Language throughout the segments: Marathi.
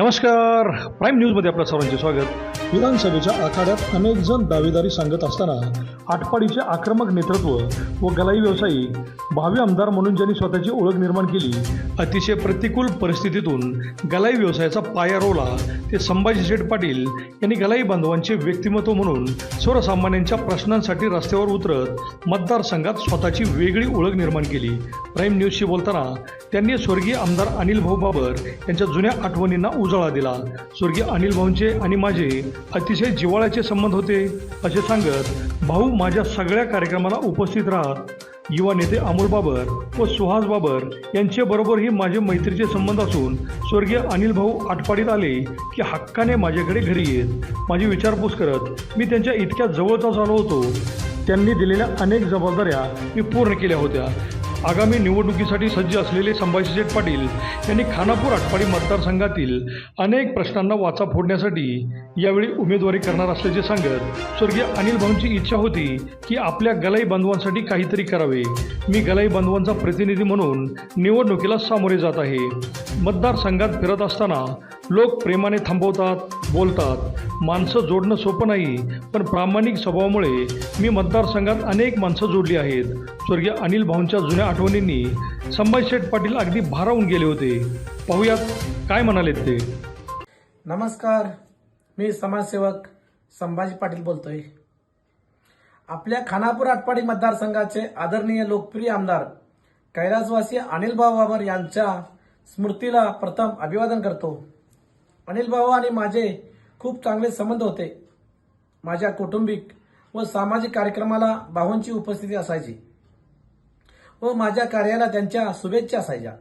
नमस्कार. प्राईम न्यूजमध्ये आपलं सर्वांचे स्वागत. विधानसभेच्या आखाड्यात अनेक जण दावेदारी सांगत असताना आटपाडीचे आक्रमक नेतृत्व व गलाई व्यावसायिक भावी आमदार म्हणून ज्यांनी स्वतःची ओळख निर्माण केली अतिशय प्रतिकूल परिस्थितीतून गलाई व्यवसायाचा पाया रोवला. ते संभाजी शेठ पाटील यांनी गलाई बांधवांचे व्यक्तिमत्व म्हणून सर्वसामान्यांच्या प्रश्नांसाठी रस्त्यावर उतरत मतदारसंघात स्वतःची वेगळी ओळख निर्माण केली. प्राईम न्यूजशी बोलताना त्यांनी स्वर्गीय आमदार अनिल भाऊ बाबर यांच्या जुन्या आठवणींना उजाळा दिला. स्वर्गीय अनिल भाऊंचे आणि माझे अतिशय जिव्हाळ्याचे संबंध होते असे सांगत भाऊ माझ्या सगळ्या कार्यक्रमाला उपस्थित राहत युवा नेते अमोल बाबर व सुहास बाबर यांच्याबरोबरही माझे मैत्रीचे संबंध असून स्वर्गीय अनिल भाऊ आटपाडीत आले की हक्काने माझ्याकडे घरी येत. माझी विचारपूस करत मी त्यांच्या इतक्या जवळचा झालो होतो. त्यांनी दिलेल्या अनेक जबाबदाऱ्या मी पूर्ण केल्या होत्या. आगामी निवडणुकीसाठी सज्ज असलेले संभाजीशेठ पाटील यांनी खानापूर आटपाडी मतदारसंघातील अनेक प्रश्नांना वाचा फोडण्यासाठी यावेळी उमेदवारी करणार असल्याचे सांगत स्वर्गीय अनिल भाऊंची इच्छा होती की आपल्या गलाई बांधवांसाठी काहीतरी करावे. मी गलाई बांधवांचा प्रतिनिधी म्हणून निवडणुकीला सामोरे जात आहे. मतदारसंघात फिरत असताना लोक प्रेमाने थांबवतात बोलतात माणसं जोडणं सोपं नाही पण प्रामाणिक स्वभावामुळे मी मतदारसंघात अनेक माणसं जोडली आहेत. स्वर्गीय अनिल भाऊंच्या जुन्या आठवणींनी संभाजीशेठ पाटील अगदी भारावून गेले होते. पाहुयात काय म्हणालेत ते. नमस्कार मी समाजसेवक संभाजी पाटील बोलतोय. आपल्या खानापूर आटपाडी मतदारसंघाचे आदरणीय लोकप्रिय आमदार कैलासवासी अनिल भाऊ बाबर यांच्या स्मृतीला प्रथम अभिवादन करतो. अनिल भाऊ आणि माझे खूप चांगले संबंध होते. माझ्या कौटुंबिक व सामाजिक कार्यक्रमाला भाऊंची उपस्थिती असायची. व माझ्या कार्याला त्यांच्या शुभेच्छा असायच्या.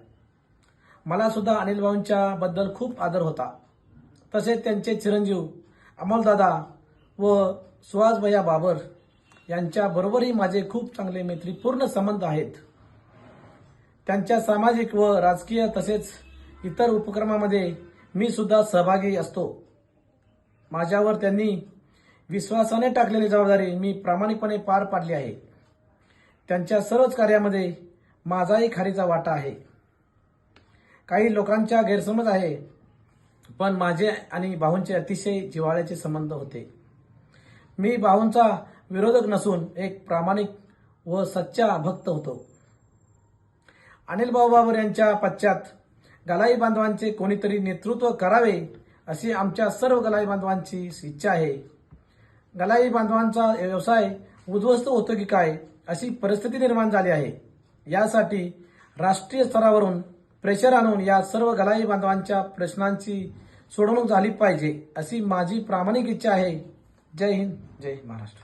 मला सुद्धा अनिल भाऊंच्या बद्दल खूप आदर होता. तसेच त्यांचे चिरंजीव अमोलदादा व सुहासभैया बाबर यांच्याबरोबरही माझे खूप चांगले मैत्रीपूर्ण संबंध आहेत. त्यांच्या सामाजिक व राजकीय तसेच इतर उपक्रमामध्ये मी सुद्धा सहभागी असतो. माझ्यावर त्यांनी विश्वासाने टाकलेली जबाबदारी मी प्रामाणिकपणे पार पाडली आहे. त्यांच्या सर्वच कार्यामध्ये माझाही खारीचा वाटा आहे. काही लोकांच्या गैरसमज आहे पण माझे आणि भाऊंचे अतिशय जिव्हाळ्याचे संबंध होते. मी भाऊंचा विरोधक नसून एक प्रामाणिक व सच्चा भक्त होतो. अनिल भाऊ बाबर यांच्या पश्चात गलाई बांधवांचे कोणीतरी नेतृत्व करावे अशी आमच्या सर्व गलाई बांधवांची इच्छा आहे. गलाई बांधवांचा व्यवसाय उद्ध्वस्त होतो की काय अशी परिस्थिती निर्माण झाली आहे. यासाठी राष्ट्रीय स्तरावरून प्रेशर आणून या सर्व गलाई बांधवांच्या प्रश्नांची सोडवणूक झाली पाहिजे अशी माझी प्रामाणिक इच्छा आहे. जय हिंद. जय महाराष्ट्र.